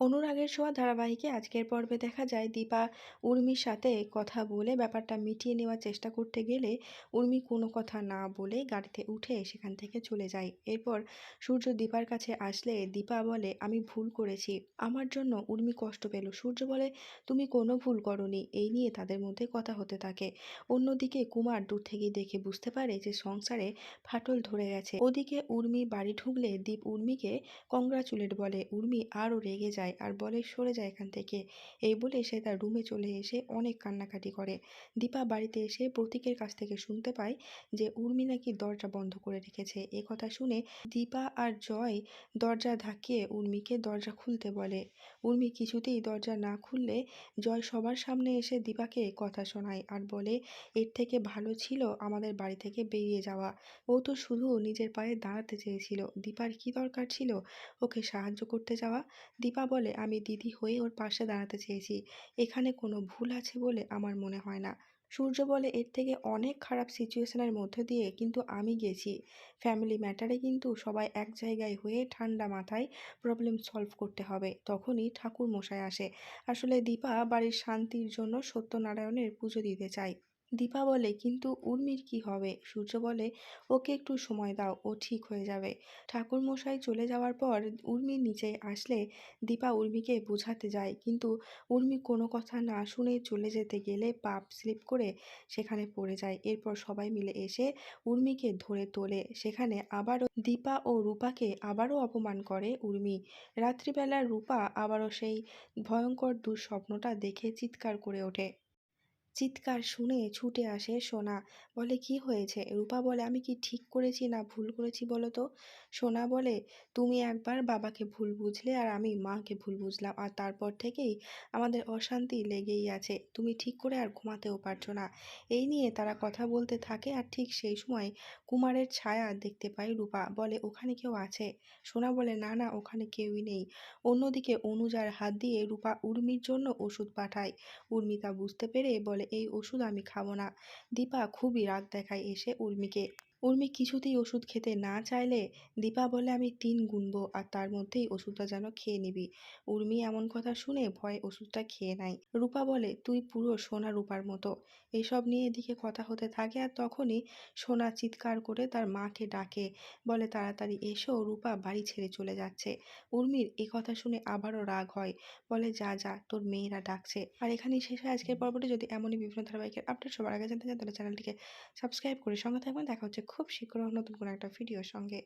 অনুরাগের ছোঁয়া ধারাবাহিকে আজকের পর্বে দেখা যায়, দীপা উর্মির সাথে কথা বলে ব্যাপারটা মিটিয়ে নেওয়ার চেষ্টা করতে গেলে উর্মি কোনো কথা না বলে গাড়িতে উঠে সেখান থেকে চলে যায়। এরপর সূর্য দীপার কাছে আসলে দীপা বলে, আমি ভুল করেছি। আমার জন্য উর্মি কষ্ট পেল। সূর্য বলে, তুমি কোনো ভুল করনি। এই নিয়ে তাদের মধ্যে কথা হতে থাকে। অন্যদিকে কুমার দূর থেকে দেখে বুঝতে পারে যে সংসারে ফাটল ধরে গেছে। ওদিকে উর্মি বাড়ি ঢুকলে দীপ উর্মিকে কংগ্রাচুলেট বলে। উর্মি আরও রেগে যায়। আর বলে, সরে যায় এখান থেকে। এই বলে সে তার রুমে চলে এসে অনেক কান্নাকাটি করে। দীপা বাড়িতে এসে প্রতীকের কাছ থেকে শুনতে পায় যে উর্মি নাকি দরজা বন্ধ করে রেখেছে। এ কথা শুনে দীপা আর জয় দরজা ধাক্কিয়ে উর্মিকে দরজা খুলতে বলে। উর্মি কিছুতেই দরজা না খুললে জয় সবার সামনে এসে দীপাকে কথা শোনায় আর বলে, এর থেকে ভালো ছিল আমাদের বাড়ি থেকে বেরিয়ে যাওয়া। ও তো শুধু নিজের পায়ে দাঁড়াতে চেয়েছিল। দীপার কি দরকার ছিল? ওকে সাহায্য করতে যাওয়া? দীপা বলে আমি দিদি হয়ে ওর পাশে দাঁড়াতে চেয়েছি। এখানে কোনো ভুল আছে বলে আমার মনে হয় না। সূর্য বলে, এর থেকে অনেক খারাপ সিচুয়েশনের মধ্যে দিয়ে কিন্তু আমি গেছি। ফ্যামিলি ম্যাটারে কিন্তু সবাই এক জায়গায় হয়ে ঠান্ডা মাথায় প্রবলেম সলভ করতে হবে। তখনই ঠাকুর মশাই আসে। আসলে দীপা বাড়ির শান্তির জন্য সত্যনারায়ণের পুজো দিতে চায়। দীপা বলে, কিন্তু উর্মির কি হবে? সূর্য বলে, ওকে একটু সময় দাও, ও ঠিক হয়ে যাবে। ঠাকুরমশাই চলে যাওয়ার পর উর্মি নিচে আসলে দীপা উর্মিকে বোঝাতে যায়। কিন্তু উর্মি কোনো কথা না শুনে চলে যেতে গেলে পাপ স্লিপ করে সেখানে পড়ে যায়। এরপর সবাই মিলে এসে উর্মিকে ধরে তোলে। সেখানে আবারও দীপা ও রূপাকে আবারও অপমান করে উর্মি। রাত্রিবেলা রূপা আবারও সেই ভয়ঙ্কর দুঃস্বপ্নটা দেখে চিৎকার করে ওঠে। চিৎকার শুনে ছুটে আসে সোনা। বলে, কি হয়েছে? রূপা বলে, আমি কি ঠিক করেছি না ভুল করেছি বলো তো? সোনা বলে, তুমি একবার বাবাকে ভুল বুঝলে আর আমি মাকে ভুল বুঝলাম। আর তারপর থেকেই আমাদের অশান্তি লেগেই আছে। তুমি ঠিক করে আর ঘুমাতেও পারছ না। এই নিয়ে তারা কথা বলতে থাকে আর ঠিক সেই সময় কুমারের ছায়া দেখতে পায় রূপা। বলে, ওখানে কেউ আছে? সোনা বলে, না না, ওখানে কেউই নেই। অন্যদিকে অনুজার হাত দিয়ে রূপা উর্মির জন্য ওষুধ পাঠায়। উর্মিতা বুঝতে পেরে বলে এই ওষুধ আমি খাব না। দীপা খুবই রাগ দেখায় এসে উর্মিকে। উর্মি কিছুতেই ওষুধ খেতে না চাইলে দীপা বলে, আমি তিন গুনবো আর তার মধ্যেই ওষুধটা যেন খেয়ে নিবি। উর্মি এমন কথা শুনে ভয়ে ওষুধটা খেয়ে নেয়। রূপা বলে, তুই পুরো সোনা রূপার মতো। এসব নিয়ে এদিকে কথা হতে থাকে আর তখনই সোনা চিৎকার করে তার মাকে ডাকে। বলে, তাড়াতাড়ি এসো, রূপা বাড়ি ছেড়ে চলে যাচ্ছে। উর্মির এ কথা শুনে আবারও রাগ হয়। বলে, যা যা, তোর মেয়েরা ডাকছে। আর এখানেই শেষ হয় আজকের পর্বটি। যদি এমনই বিভিন্ন ধারাবাহিকের আপডেট সবার আগে জানতে চান, তাহলে চ্যানেলটিকে সাবস্ক্রাইব করে সঙ্গে থাকবেন। দেখা হচ্ছে খুব শীঘ্র নতুন কোনো একটা ভিডিওর সঙ্গে